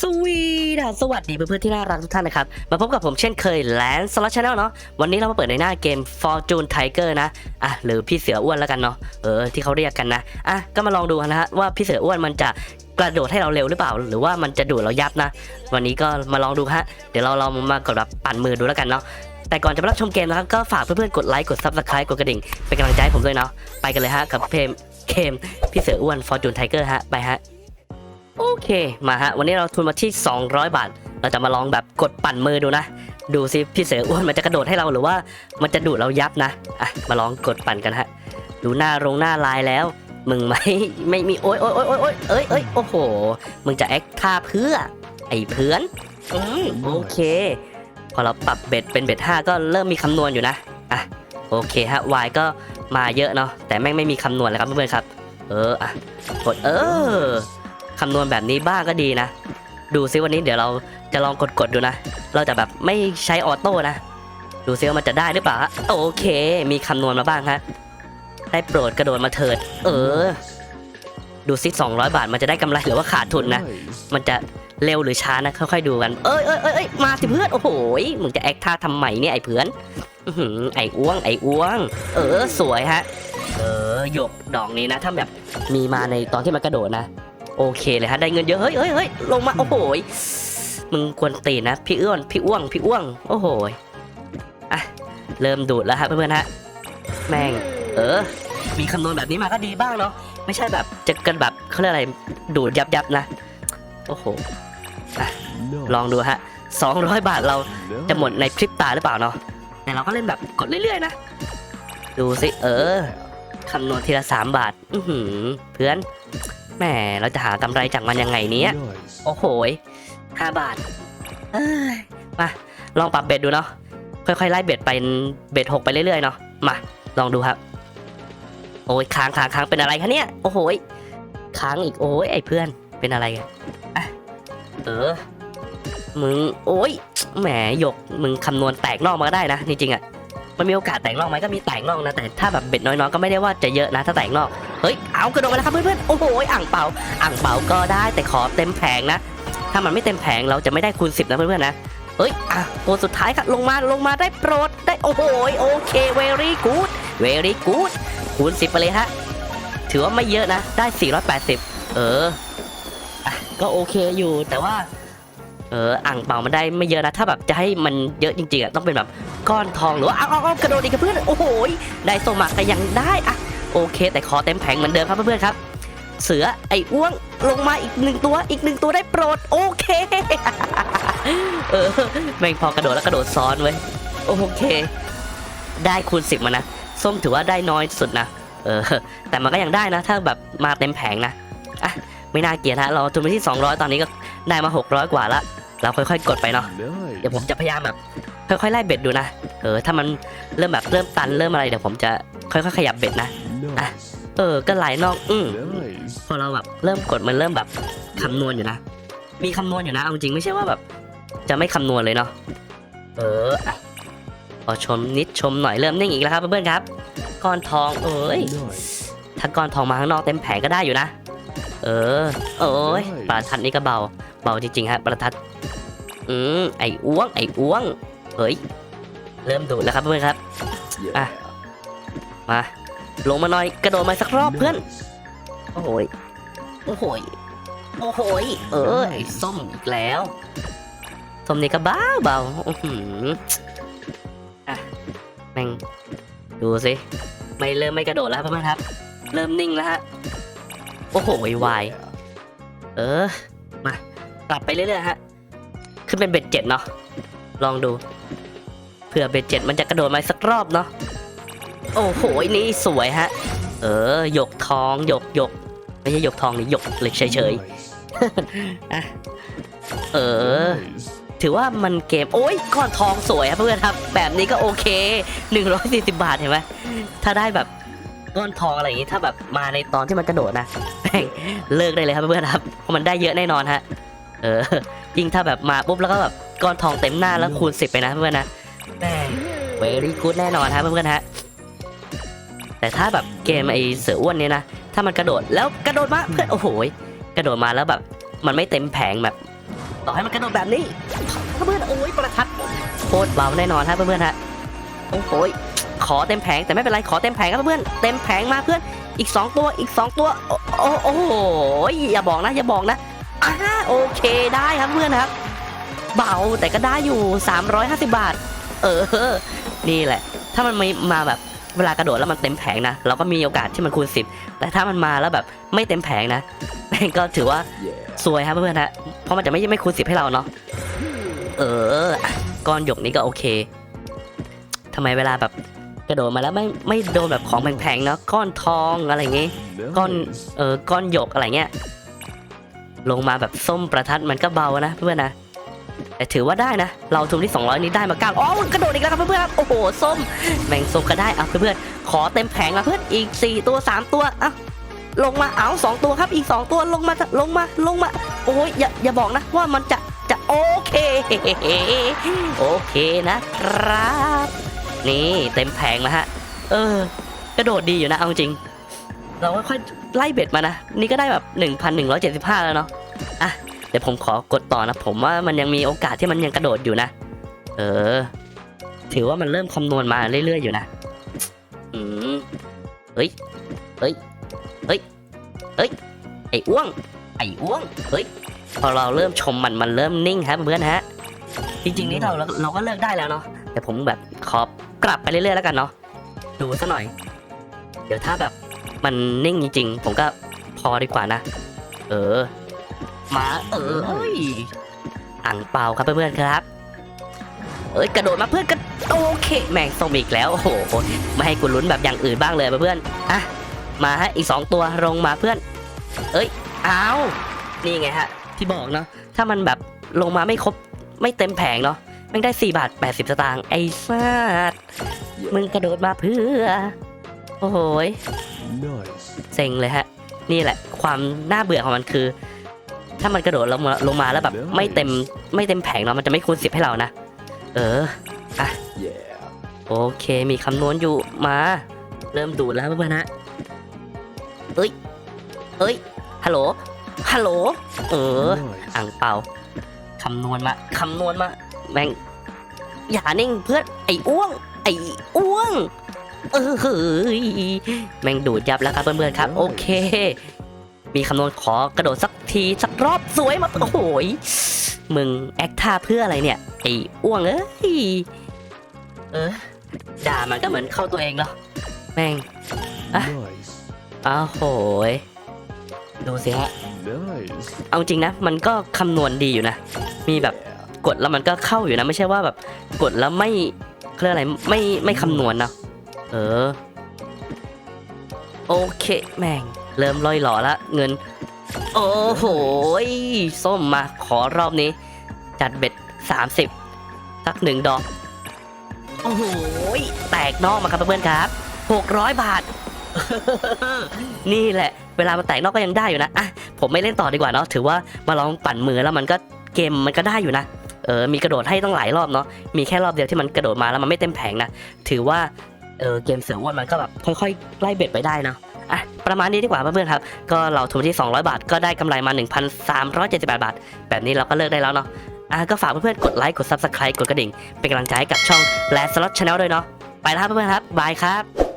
สวัสดีเพื่อนๆที่น่ารักทุกท่านนะครับ มาพบกับผมเช่นเคยแลนสล็อตชาแนลเนาะวันนี้เรามาเปิดในหน้าเกม Fortune Tiger นะอะหรือพี่เสืออ้วนแล้วกันเนาะเออที่เขาเรียกกันนะอะก็มาลองดูนะฮะว่าพี่เสืออ้วนมันจะกระโดดให้เราเร็วหรือเปล่า หรือว่ามันจะดูดเรายับนะ วันนี้ก็มาลองดูฮะเดี๋ยวเราเรามากดแบบปั่นมือดูแล้วกันเนาะแต่ก่อนจะไปรับชมเกมนะครับก็ฝากเพื่อนๆกดไลค์กด Subscribe กดกระดิ่งเป็นกำลังใจให้ผมด้วยเนาะไปกันเลยฮะกับเพมเกมพี่เสืออ้วน Fortune Tiger ฮะไปฮะ โอเคมาฮะวันนี้เราทุนมาที่ 200 บาท เราจะมาลองแบบกดปั่นมือดูนะ ดูสิพี่เสืออ้วนมันจะกระโดดให้เราหรือว่ามันจะดูดเรายับนะอะมาลองกดปั่นกันฮะดูหน้าโรงหน้าลายแล้ว มึงไม่ไม่มีโอ๊ยโอ๊ยโอ๊ยโอ๊ยโอ๊ยเอ้ยเอ้ยโอ้โห มึงจะแอคท่าเพื่อ ไอ้เพื่อนอืมโอเค พอเราปรับเบ็ดเป็นเบ็ดห้าก็เริ่มมีคำนวณอยู่นะอะโอเคฮะ y ก็มาเยอะเนาะแต่แม่งไม่มีคำนวณเลยครับเพื่อนๆครับ เอออะกดเออ คำนวณแบบนี้บ้างก็ดีนะ ดูซิวันนี้เดี๋ยวเราจะลองกดๆดูนะ เราจะแบบไม่ใช้ออโต้นะ ดูซิว่ามันจะได้หรือเปล่าโอเค มีคำนวณมาบ้างฮะได้โปรดกระโดดมาเถิด เออ ดูซิ200 บาทมันจะได้กำไรหรือว่าขาดทุนนะ มันจะเร็วหรือช้านะค่อยๆดูกัน เอ้ยเอ้ยเอ้ยมาสิเพื่อน โอ้โหมึงจะแอคท่าทำไมเนี่ยไอ้เพื่อนไอ้อ้วง ไอ้อ้วง เออ สวยฮะ เออหยกดอกนี้นะ ถ้าแบบมีมาในตอนที่มันกระโดดนะ โอเคเลยฮะได้เงินเยอะเฮ้ยเฮ้ยเฮ้ยลงมาโอ้โหมึงควรตีนะพี่อ้วนพี่อ้วงพี่อ้วงโอ้โหอะเริ่มดูดแล้วฮะเพื่อนๆฮะแม่งเออ มีคำนวณแบบนี้มาก็ดีบ้างเนาะไม่ใช่แบบจะกันแบบเขาเรียกอะไรดูดยับยับนะโอ้โหลองดูฮะ200 บาทเราจะหมดในพริบตาหรือเปล่าเนาะแต่เราก็เล่นแบบกดเรื่อยๆนะดูสิเออคำนวณทีละ3บาท อือหือเพื่อน แหมเราจะหากำไรจากมันยังไงเนี้ยโอ้โหยห้าบาทเอ้ยมาลองปรับเบ็ดดูเนาะค่อยๆไล่เบ็ดไปเบ็ดหกไปเรื่อยๆเนาะมาลองดูครับ โอ้ยค้างค้างค้างเป็นอะไรคะเนี่ยโอ้โหยค้างอีกโอ้ยไอ้เพื่อนเป็นอะไรกันอะเออมึงโอ้ยแหมหยกมึงคำนวณแตกนอกมาก็ได้นะจริงๆอะ มันมีโอกาสแตกนอกไหมก็มีแตกนอกนะแต่ถ้าแบบเบ็ดน้อยๆก็ไม่ได้ว่าจะเยอะนะถ้าแตกนอกเฮ้ยเอากระโดดมาแล้วครับเพื่อนๆโอ้โหอ่างเปาอ่างเปาก็ได้แต่ขอเต็มแผงนะ ถ้ามันไม่เต็มแผงเราจะไม่ได้คูณ10นะเพื่อนๆนะเอ้ยอะตัวสุดท้ายครับลงมาลงมาได้โปรดได้โอ้โหโอเค very good very good คูณ10ไปเลยฮะถือว่าไม่เยอะนะได้ 480 เอออก็โอเคอยู่แต่ว่า เอออ่างเปามันได้ไม่เยอะนะถ้าแบบจะให้มันเยอะจริงๆอะต้องเป็นแบบก้อนทองหรือว่าอาเอาเอากระโดดอีกเพื่อนโอ้โหได้โซมาก็ยังได้อะโอเค แต่ขอเต็มแผงเหมือนเดิมครับเพื่อนๆครับ เสือไอ้อ้วงลงมาอีกหนึ่งตัวอีกหนึ่งตัวได้โปรดโอเคเออแม่งพอกระโดดแล้วกระโดดซ้อนไว้ยโอเค ได้คูณสิบมานะส้มถือว่าได้น้อยสุดนะเออ แต่มันก็ยังได้นะ ถ้าแบบมาเต็มแผงนะอะ ไม่น่าเกลียดฮะเราทุนไปที่ 200 ตอนนี้ก็ได้มา 600 กว่าละเราค่อยๆ กดไปเนาะเดี๋ยวผมจะพยายามแบบค่อยๆไล่เบ็ดดูนะเออถ้ามันเริ่มแบบเริ่มตันเริ่มอะไรเดี๋ยวผมจะค่อยๆขยับเบ็ดนะอะเออก็ไหลนอกอืมพอเราแบบเริ่มกดมันเริ่มแบบคำนวณอยู่นะ มีคำนวณอยู่นะเอาจริงไม่ใช่ว่าแบบ จะไม่คำนวณเลยเนาะเอออะพอชมนิดชมหน่อยเริ่มนิ่งอีกแล้วครับเพื่อนๆครับก้อนทองเอ้ยถ้าก้อนทองมาข้างนอกเต็มแผงก็ได้อยู่นะ เออ โอ้ยประทัดนี่ก็เบา เบาจริงๆฮะประทัด อืมไอ้อ้วง ไอ้อ้วง เฮ้ย เริ่มดูดแล้วครับเพื่อนๆครับอะมา ลงมาหน่อยกระโดดมาสักรอบเพื่อน โอ้โหยโอ้โหยโอ้โหยเออไอ้ส้มอีกแล้วส้มนี่ก็บ้าเบาอื้อหืออะแม่งดูสิไม่เริ่มไม่กระโดดแล้วเพื่อนๆครับ เริ่มนิ่งแล้วฮะ โอ้โหวายเออ มาปรับไปเรื่อยๆฮะ ขึ้นเป็นเบ็ดเจ็ดเนาะ ลองดู เผื่อเบ็ดเจ็ดมันจะกระโดดมาสักรอบเนาะ โอ้โหนี่สวยฮะ เออ หยกทองหยกหยก ไม่ใช่หยกทองนี่หยกเลยเฉยๆอะเออ ถือว่ามันเกม โอ้ยก้อนทองสวยครับเพื่อนครับ แบบนี้ก็โอเค 140 บาทเห็นไหมถ้าได้แบบ ก้อนทองอะไรอย่างงี้ถ้าแบบมาในตอนที่มันกระโดดนะแม่งเลิกได้เลยครับเพื่อนครับเพราะมันได้เยอะแน่นอนฮะเออยิ่งถ้าแบบมาปุ๊บแล้วก็แบบก้อนทองเต็มหน้าแล้วคูณ10ไปนะเพื่อนนะแม่เวรี่กูดแน่นอนครับเพื่อนๆฮะแต่ถ้าแบบเกมไอเสืออ้วนเนี่ยนะถ้ามันกระโดดแล้วกระโดดมาเพื่อนโอ้โหกระโดดมาแล้วแบบ มันไม่เต็มแผงแบบ ต่อให้มันกระโดดแบบนี้เพื่อนโอ้ยประทัดโคตรเบาแน่นอนฮะเพื่อนๆฮะ โอ้โหยขอเต็มแผงแต่ไม่เป็นไรขอเต็มแผงครับเพื่อนเต็มแผงมาเพื่อนอีก 2 ตัวอีก 2 ตัวโอ้โอ้โอ้โหอย่าบอกนะอย่าบอกนะอ่าโอเคได้ครับเพื่อนครับ เบาแต่ก็ได้อยู่ 350 บาท เออ นี่แหละ ถ้ามันไม่มาแบบเวลากระโดดแล้วมันเต็มแผงนะเราก็มีโอกาสที่มันคูณ 10 แต่ถ้ามันมาแล้วแบบไม่เต็มแผงนะแม่งก็ถือว่าซวยครับเพื่อนๆฮะเพราะมันจะไม่ไม่คูณ10ให้เราเนาะเอออะก้อนหยกนี้ก็โอเค ทำไมเวลาแบบกระโดดมาแล้วไม่ไม่โดนแบบของแพงๆเนาะก้อนทองอะไรอย่างงี้ก้อนเออก้อนหยกอะไรเงี้ยลงมาแบบส้มประทัดมันก็เบานะเพื่อนๆนะแต่ถือว่าได้นะ เราทุนที่ 200 นี้ได้มาเก้าอ๋อกระโดดอีกแล้วครับเพื่อนๆครับโอ้โหส้มแบ่งส้มก็ได้เอาเพื่อนๆขอเต็มแผงมาเพื่อนอีก 4 ตัว 3 ตัวอะลงมาเอา2ตัวครับอีก 2 ตัวลงมาลงมาลงมา โอ้ยอย่าอย่าบอกนะว่ามันจะจะโอเค โอเคนะครับ นี่เต็มแผงมาฮะ เออ กระโดดดีอยู่นะ เอาจริง เราค่อยๆไล่เบ็ดมานะ นี่ก็ได้แบบ 1,175 แล้วเนาะ อะ เดี๋ยวผมขอกดต่อนะ ผมว่ามันยังมีโอกาสที่มันยังกระโดดอยู่นะ เออ ถือว่ามันเริ่มคำนวณมาเรื่อยๆอยู่นะ อืม เฮ้ย เฮ้ย เฮ้ย เฮ้ย ไอ้อ้วง ไอ้อ้วง เฮ้ย พอเราเริ่มชมมัน มันเริ่มนิ่งครับเพื่อนฮะ จริงๆนี่เราเราเราก็เลิกได้แล้วเนาะ แต่ผมแบบขอ กลับไปเรื่อยๆแล้วกันเนาะดูซะหน่อย เดี๋ยวถ้าแบบมันนิ่งจริงๆผมก็พอดีกว่านะ เออ มาเอออ้ยอ่างเปาครับเพื่อนๆครับ เอ้ยกระโดดมาเพื่อนกันโอเคแม่งส่งอีกแล้วโอ้โหไม่ให้กูลุ้นแบบอย่างอื่นบ้างเลยเพื่อนๆอะมาฮะอีกสองตัวลงมาเพื่อน เอ้ยอ้าวนี่ไงฮะที่บอกเนาะถ้ามันแบบลงมาไม่ครบไม่เต็มแผงเนาะ ม่งได้ 4 บาท 80 สตางค์ไอ้สัสมึงกระโดดมาเพื่อ โอ้โหย Nice. เซ็งเลยฮะ นี่แหละ ความน่าเบื่อของมันคือ ถ้ามันกระโดดลงมาลงมาแล้วแบบ ไม่เต็มไม่เต็มแผงเนาะมันจะไม่คูณสิบให้เรานะ เออ Yeah. โอเคมีคำนวณอยู่มา เริ่มดูดแล้วเพื่อนๆฮะเอ้ยเอ้ยฮัลโหลฮัลโหลเออ Nice. อ่างเปาคำนวณมาคำนวณมา แม่งอย่านิ่งเพื่อนไอ้อ้วง ไอ้อ้วง เออเฮ้ยแม่งดูดยับแล้วครับเพื่อนๆครับ โอเค มีคำนวณขอกระโดดสักทีสักรอบสวยมาโอ้โหยมึงแอคท่าเพื่ออะไรเนี่ย ไอ้อ้วงเอ้ยเออด่ามันก็เหมือนเข้าตัวเองเนาะแม่ง Nice. อ้าวโหยดูสิฮะ Nice. เอาจริงนะ มันก็คำนวณดีอยู่นะ มีแบบ Yeah. กดแล้วมันก็เข้าอยู่นะ ไม่ใช่ว่าแบบกดแล้วไม่เขาเรียกอะไรไม่ไม่คำนวณนะเออ โอเคแม่ง เริ่มลอยหล่อละเงิน โอ้โหส้มมาขอรอบนี้ จัดเบ็ด30สักหนึ่งดอกโอ้โหแตกนอกมาครับเพื่อนครับ600บาท นี่แหละ เวลามันแตกนอกก็ยังได้อยู่นะอะผมไม่เล่นต่อดีกว่าเนาะถือว่ามาลองปั่นมือแล้วมันก็เกมมันก็ได้อยู่นะ เออมีกระโดดให้ต้องหลายรอบเนาะมีแค่รอบเดียวที่มันกระโดดมาแล้วมันไม่เต็มแผงนะถือว่าเออเกมเสืออ้วนมันก็แบบค่อยๆไล่เบ็ดไปได้เนาะอะประมาณนี้ดีกว่าเพื่อนๆครับ ก็เราทุนที่ 200 บาท ก็ได้กำไรมา 1,378 บาท แบบนี้เราก็เลิกได้แล้วเนาะอะก็ฝากเพื่อนๆกดไลค์กด Subscribe กดกระดิ่ง เป็นกำลังใจให้กับช่อง Last Slot Channel ด้วยเนาะไปแล้วเพื่อนๆครับบายครับ